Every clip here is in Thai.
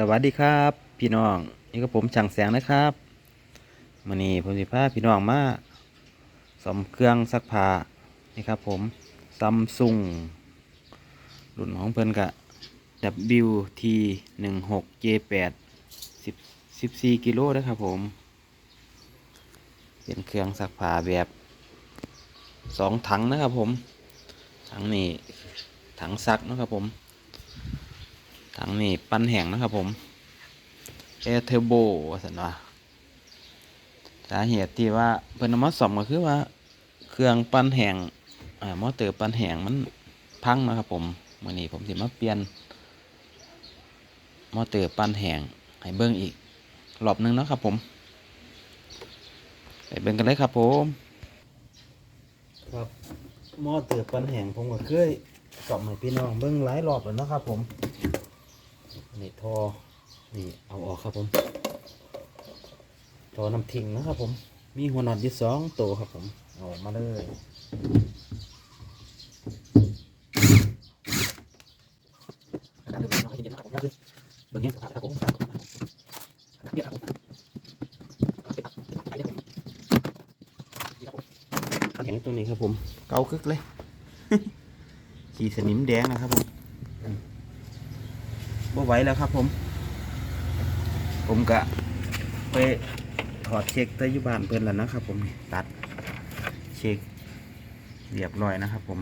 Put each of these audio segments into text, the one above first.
สวัสดีครับ พี่น้องนี่ก็ผมช่างแสงนะครับวันนี้ผมสิพาพี่น้องมาสมเครื่องซักผ้านี่ครับผมซัมซุงรุ่นของเพิ่นกะ WT 1 6 J 8 10 14กิโลนะครับผม เป็นเครื่องซักผ้าแบบสองถังนะครับผม ถังนี้ถังซักนะครับผม ถังนี้ปั้นแห้งนะครับผมแอร์เทอร์โบสันว่าสาเหตุที่ว่าเพิ่นเอามาซ่อมก็คือว่า เครื่องปั้นแห้งอ่ามอเตอร์ปั้นแห้งมันพังนะครับผมมื้อนี้ผมสิมาเปลี่ยนมอเตอร์ปั้นแห้งให้เบิ่งอีกรอบนึงนะครับผมไปเบิ่งกันเลยครับผมครับมอเตอร์ปั้นแห้งผมก็เคยซ่อมให้พี่น้องเบิ่งหลายรอบแล้วนะครับผม นี่ทอนี่เอาออกครับผมทอน้ำทิ้งนะครับผม มีหัวน็อตอยู่สองตัวครับผมเอาออกมาเลยเบิ่งเงี้ยครับนี่ยครับผมแข็งตัวนี้ครับผม เกาคึกเลย ขีสนิมแดงนะครับผม บ่ไหวแล้วครับผม ผมกะไปถอดเช็คต้ยุบานเพิ่นแล้วนะครับ ผมตัดเช็คเรียบร้อยนะครับ ผม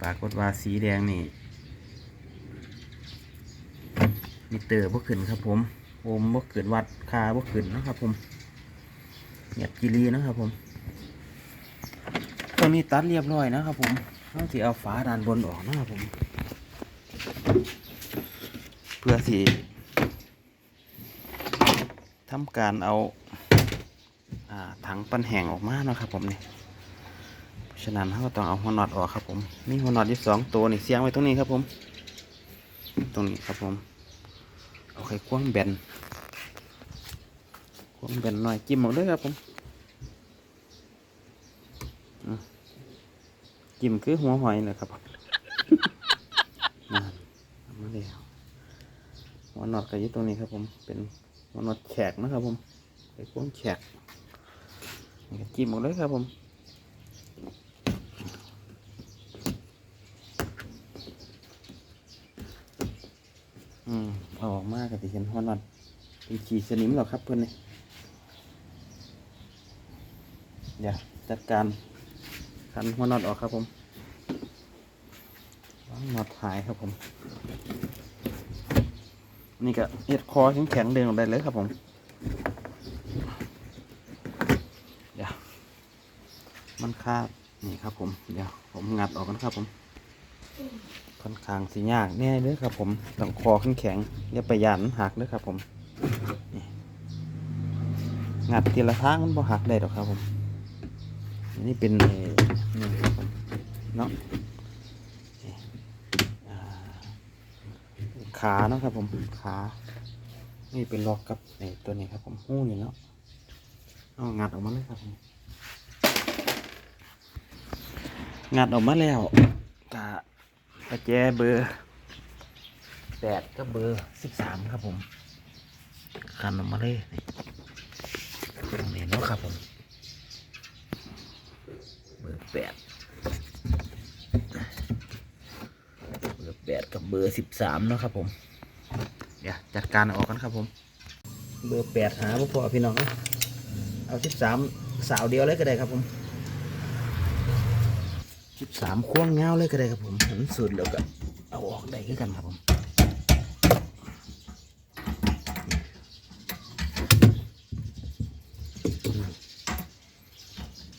ปรากฏว่าสีแดงนี่มิเตอร์บ่ขึ้นครับ ผมผมบ่ขึ้นวัดคาบ่ขึ้นนะครับ ผมเงียบกิรีนะครับ ผมตัวนี้ตัดเรียบร้อยนะครับ ผมต้องสิเอาฝาด้านบนออกนะครับผม เพื่อที่ทำการเอาอาถังปันแห้งออกมาเนาะครับผมนี่ฉะนั้นเราก็ต้องเอาหัวน็อตออกครับผมมีหัวน็อตอยู่สองตัวนี่เสียงไว้ตรงนี้ครับผม ตรงนี้ครับผม เอาไขควงแบนควงแบนหน่อยจิ้มเอาเลยครับผมจิ้มคือหัวหอยนะครับผมนั่นเอามาแล้ว วน็อตก็อยู่ตรงนี้ครับผมเป็นหัวน็อตแขกนะครับผมไอ้พวงแขกจิ้มหมดเลยครับผมอืมอออกมากก็จะเห็นหัวน็อตเป็นขีดสนิมหรอกครับเพื่อนนี่เดี๋ยวจัดการขันหัวน็อตออกครับผมวางน็อตหายครับผม นี่ก็เอ็ดคอแข็งแข็งๆเดินออกได้เลยครับผมเดี๋ยวมันคาดนี่ครับผมเดี๋ยวผมงัดออกกันครับผมค่อนข้างสิยากแน่เลยครับผมต้องคอแข็งแข็งๆอย่าไปยันหักเลยครับผมงัดทีละทางมันบ่หักได้หรอกครับผมอันนี่เป็นนี่เนาะนี่อ่า ขาเนาะครับผมขา นี่เป็นล็อกกับไอ้ตัวนี้ครับ ผมหู้นี่เนาะเอางัดออกมาเลยครับผมงัดออกมาแล้วกะประแจเบอร์แปดก็เบอร์สิบสามครับผมคันออกมาเลยตรงนี้เนาะครับผม เบอร์แปด เบอร์แป ดกับเบอร์สิบสามเนาะครับผม เดี๋ยวจัดการออกกันครับผม เบอร์แปดหาพ่พอพี่น้องเอาสิบสามสาวเดียวเลยก็ได้ครับผมสิบสามควงเงาเลยก็ได้ครับผมหันสุดแล้วก็เอาออกได้คือกันครับผม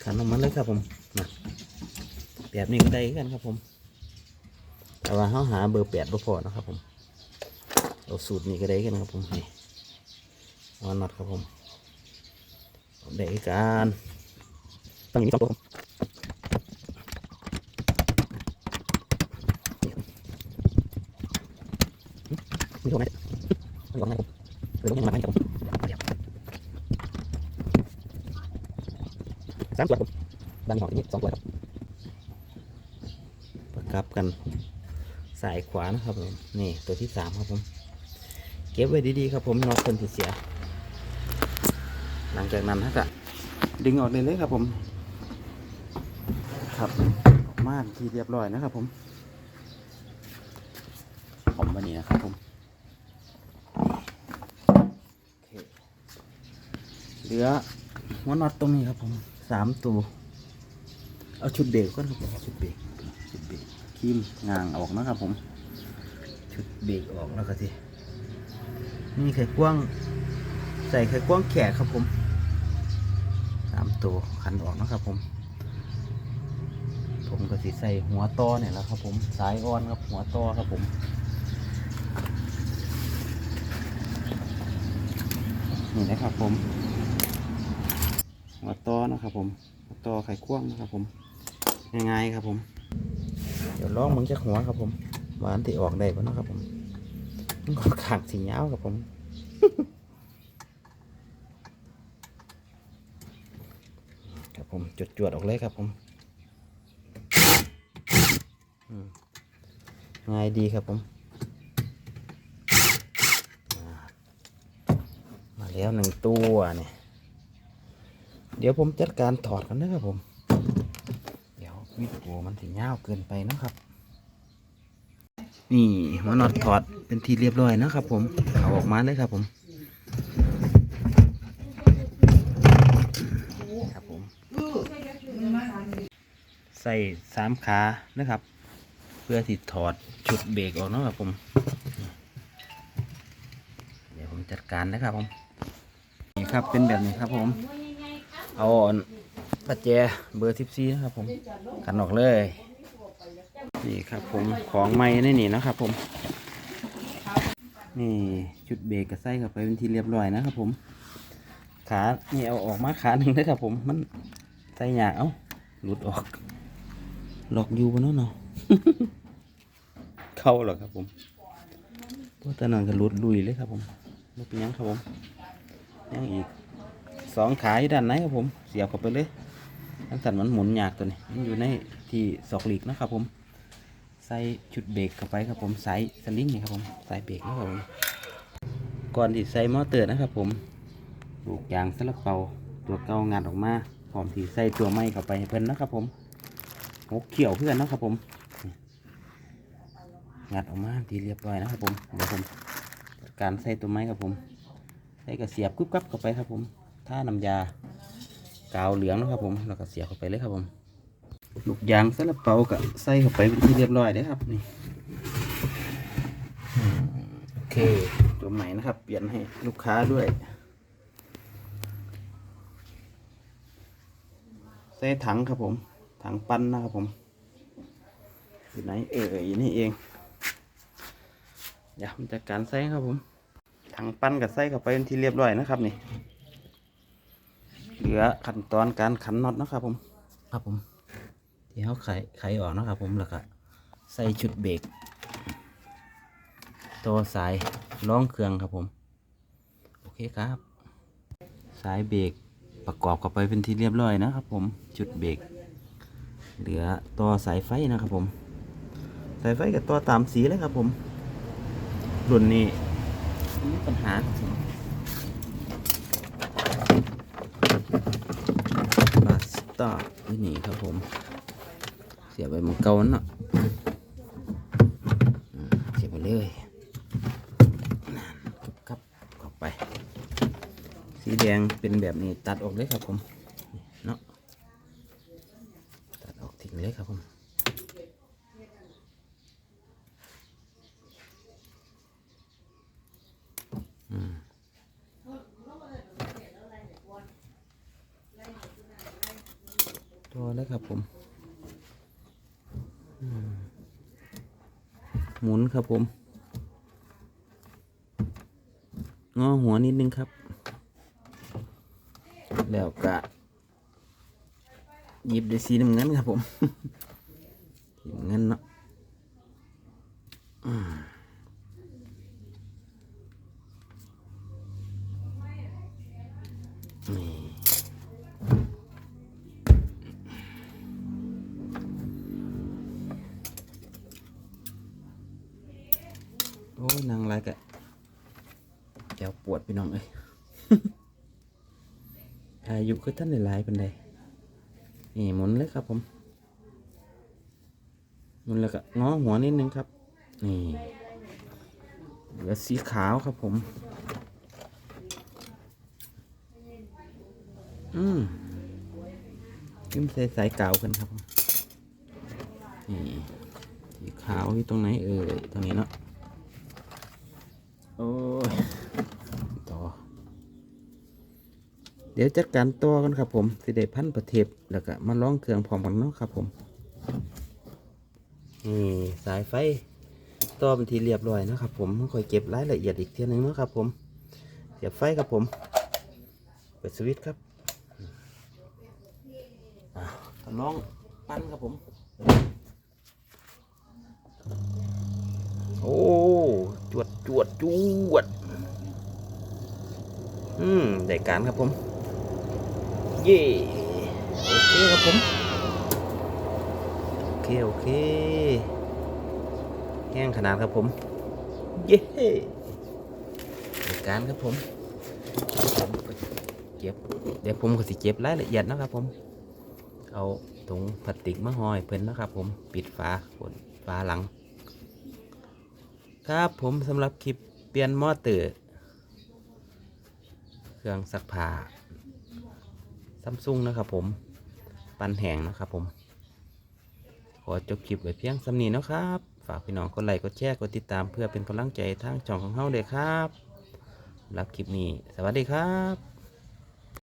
ขันออกมาเลยครับผมมาแบบนี้ก็ได้คือกันครับผม แต่ว่าเขาหาเบอร์แปดบ่พอนะครับผมเอาสูตรนี้ก็ได้กันครับผมนี่วานน็อตครับผมเอาได้กันตั้งอย่างนี้สองตัวครับนี่ตรงไหนตรงไหนผมหรือตรงไหนครับผมสามตัวครับผมดันหออย่างนี้สองตัวครับประกับกัน สายขวานะครับผมนี่ตัวที่สามครับผม เก็บไว้ดีๆครับผมน็อตคนที่เสีย หลังจากนั้นฮะก็ดึงออกเลยเลยครับผม ครับออกมาที่เรียบร้อยนะครับผมผมวันนี้นะครับผมเคเหลือหัวน็อตตรงนี้ครับผมสามตัว เอาชุดเบรกก่อนครับผมชุดเบรกีมงางออกนะครับผม ชุดเบรกออกแล้วก็สินี่ไข่กว้างใส่ไข่กว้างแขกครับผมสามตัวคันออกนะครับผม ผมก็สิใส่หัวต่อเนี่ยแล้วครับผมสายอ่อนครับหัวต่อครับผมนี่นะครับผมหัวต่อนะครับผมหัวตอไข่กว้างนะครับผมง่ายๆครับผม ดี๋ยวลองมึงจะหัวครับผมว่าอันที่ออกได้ปะเนาะครับผมมันก็ขางสียาครับผมครับผมจุดจวดๆออกเลยครับผมง่ายดีครับผม มาแล้วหนึ่งตัวเนี่ย เดี๋ยวผมจัดการถอดกันนะครับผม วิดโอมันถึงยาวเกินไปนะครับ นี่หัวน็อตถอดเป็นทีเรียบร้อยนะครับผมเอาออกมาเลยครับผมครับผมใส่สามขานะครับ เพื่อที่ถอดชุดเบรกออกนะครับผม เดี๋ยวผมจัดการนะครับผมนี่ครับเป็นแบบนี้ครับผม เอา ปัจแจเบอร์สิบสี่นะครับผมกันออกเลย นี่ครับผมของไม้นี่นี่นะครับผม นี่ชุดเบรกกับไส้เข้าไปเป็นที่เรียบร้อยนะครับผม ขานี่เอาออกมาขาหนึ่งนะครับผมมันใส่ยาเอ้าหลุดออก หลอกอยู่บนนั้นเนาะเข้าหรอครับผมเพราะตอนนั้นก็หลุดลุยเลยครับผมลุดเป็นยังครับผมยังอีกสองขาอยู่ด้านในครับผม เสียบเข้าไปเลย ทั้งสันมันหมุนยากตัวนี้มันอยู่ในที่ศอกหลีกนะครับผม ใส่ชุดเบรกเข้าไปครับผมสายสลิงนี่ครับผมสายเบรกนะครับผมก่อนที่ใส่มอเตอร์นะครับ ผมลูกยางสลับเปาตัวเก่างานออกมาพร้อมที่ใส่ตัวไม้เข้าไปเพิ่นนะครับผมหกเขียวเพื่อนนะครับผมงัดออกมาทีเรียบร้อยนะครับผมเดี๋ยวผมการใส่ตัวไม้ครับผมใส่กระเสียบกุ๊บกับเข้าไปครับผมท่าน้ำยา กาวเหลืองนะครับผมแล้วก็เสียบเข้าไปเลยครับผมลูกยางสลับเป่ากับใส่เข้าไปเป็นที่เรียบร้อยเด้อครับนี่อืมโอเคตัวใหม่นะครับ เปลี่ยนให้ลูกค้าด้วยใส่ถังครับผม ถังปั้นนะครับผมอยู่ไหนเอออยู่นี่เองเดี๋ยวผมจัดการใส่ครับผมถังปั้นกับใส่เข้าไปเป็นที่เรียบร้อยนะครับนี่ เหลือขั้นตอนการขันน็อตนะครับผม ครับผมที่เขาไขไขออกนะครับผมแล้วก็ใส่ชุดเบรกตัวสายล้องเครื่องครับผม โอเคครับ สายเบรกประกอบเข้าไปเป็นที่เรียบร้อยนะครับผมชุดเบรกเหลือตัวสายไฟนะครับผม สายไฟกับตัวตามสีเลยครับผม รุ่นนี้ไม่มีปัญหาครับผม ตาที่นี่ครับผม เสียบไปมันเก่านั่นเนาะเสียบไปเลยนั่นกับกับเข้าไป สีแดงเป็นแบบนี้ตัดออกเลยครับผมนี่เนาะตัดออกทิ้งเลยครับผมอืม แล้วครับผมหมุนครับผมงอหัวนิดนึงครับ แล้วก็หยิบด้สีน้ำเงินครับผมสีน้ำเงินเนาะ อ้ยนางไรกะวปวดพี่น้องเอ้ยอายุคือท่านหลายๆเป็นไดนี่หมุนเลยครับผมหมุนแล้วก็ง้อหัวนิดนึงครับ นี่เหลือสีขาวครับผม อืมยิ้มใส่สายเก่ากันครับนี่สีขาวอยู่ตรงไหนเอ่ยตรงนี้เนาะ โอ้ยต่อ เดี๋ยวจัดการต่อกันครับผมสิได้พันประเทศแล้วก็มาล้องเครื่องพร้อมกันเนาะครับผมนี่สายไฟต่อเป็นทีเรียบร้อยนะครับผมค่อยเก็บรายละเอียดอีกเทียหนึงนะครับผมเสียบไฟครับผมเปิดสวิตช์ครับอะทดลองปั้นครับผม โอ้ จวดจวดจวด อืมได้การครับผม เย่โอเคครับผม โอเค โอเคแห้งขนาดครับผม เย่ได้การครับผม เก็บ เดี๋ยวผมก็สิเก็บรายละเอียดนะครับผม เอาถุงพลาสติกมาห่อยเพิ่นนะครับผม ปิดฝาบนฝาหลัง ครับผมสำหรับคลิปเปลี่ยนมอเตอร์เครื่องซักผ้าซัมซุงนะครับผม ปันแหงนะครับผม ขอจบคลิปไว้เพียงสำนีนะครับ ฝากพี่น้องกดไลค์กดแชร์กดติดตามเพื่อเป็นกำลังใจทางช่องของเฮาเลยครับ รับคลิปนี้ สวัสดีครับ